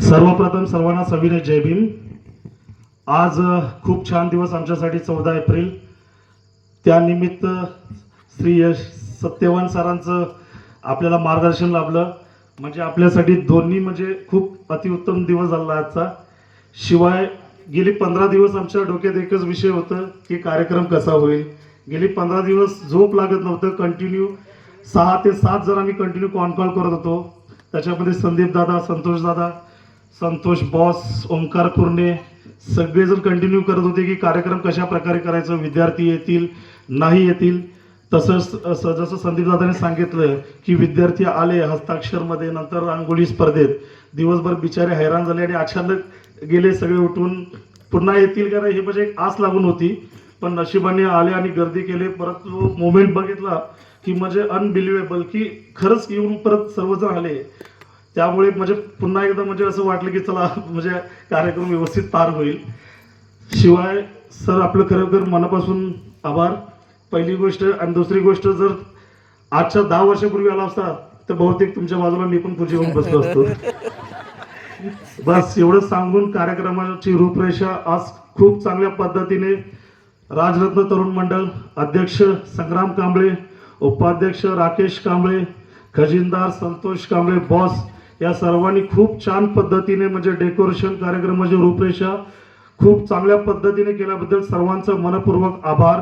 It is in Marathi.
सर्वप्रथम सर्वांना सविनय जय भीम. आज खूप छान दिवस आमच्यासाठी चौदा एप्रिल. त्यानिमित्त श्री यश सत्यवान सरांचं आपल्याला मार्गदर्शन लाभलं. म्हणजे आपल्यासाठी दोन्ही म्हणजे खूप अतिउत्तम दिवस झाला आजचा. शिवाय गेली पंधरा दिवस आमच्या डोक्यात एकच विषय होतं की कार्यक्रम कसा होईल. गेली पंधरा दिवस झोप लागत नव्हतं कंटिन्यू सहा ते सात जण आम्ही कंटिन्यू कॉन कॉल करत होतो. त्याच्यामध्ये संदीप दादा संतोष दादा संतोष बॉस ओंकार कुर्णे सगळेजण कंटिन्यू करत होते की कार्यक्रम कशा प्रकारे करायचं विद्यार्थी येतील नाही येतील. तसंच जसं संदीप दादाने सांगितलं की विद्यार्थी आले हस्ताक्षरमध्ये नंतर रांगोळी स्पर्धेत. दिवसभर बिचारे हैराण झाले आणि अचानक गेले सगळे उठून. पुन्हा येतील का नाही हे म्हणजे एक आस लागून होती. पण नशिबाने आले आणि गर्दी केले. परत तो मोमेंट बघितला की म्हणजे अनबिलिव्हेबल की खरंच येऊन परत सर्वजण आले. त्यामुळे म्हणजे पुन्हा एकदा म्हणजे असं वाटलं की चला म्हणजे कार्यक्रम व्यवस्थित पार होईल. शिवाय सर आपलं खरोखर मनापासून आभार. पहिली गोष्ट आणि दुसरी गोष्ट जर आजच्या दहा वर्षापूर्वी आला असता तर बहुतेक तुमच्या बाजूला मी पण खुर्ची होऊन बसलो असतो. बस एवढं सांगून कार्यक्रमाची रूपरेषा आज खूप चांगल्या पद्धतीने राजरत्न तरुण मंडळ अध्यक्ष संग्राम कांबळे उपाध्यक्ष राकेश कांबळे खजिनदार संतोष कांबळे बॉस या सर्वांनी खूप छान पद्धतीने म्हणजे डेकोरेशन कार्यक्रमाची रूपरेषा खूप चांगल्या पद्धतीने केल्याबद्दल सर्वांचं मनपूर्वक आभार.